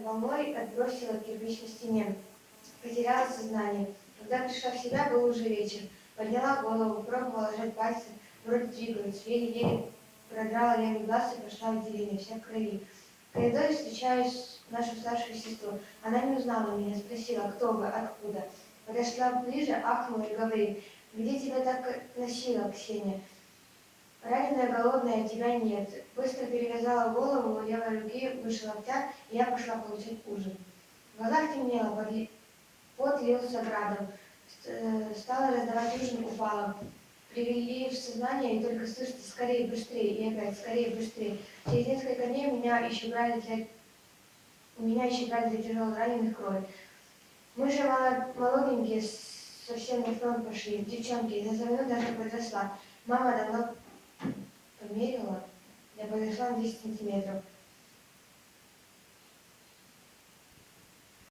Волной отбросила к кирпичной стене. Потеряла сознание. Когда пришла в себя, был уже вечер. Подняла голову, пробовала сжать пальцы, вроде двигаются. Еле-еле продрала левый глаз и пошла в отделение, вся в крови. В коридоре встречаюсь нашу старшую сестру. Она не узнала меня, спросила, кто вы, откуда. Подошла ближе, ахнула и говорит, где тебя так носила, Ксения? Раненая, голодная, тебя нет. Быстро перевязала голову левой руки выше локтя, и я пошла получать ужин. В глазах темнело, подли- пот лился градом. Э, Стала раздавать ужин, упала. Привели в сознание, и только слышится скорее, быстрее, и опять скорее, быстрее. Через несколько дней меня еще брали для... У меня еще брали для тяжело раненых крови. Мы же молоденькие, совсем на фронт пошли, девчонки, за минут даже подросла. Мама давно на 10 сантиметров.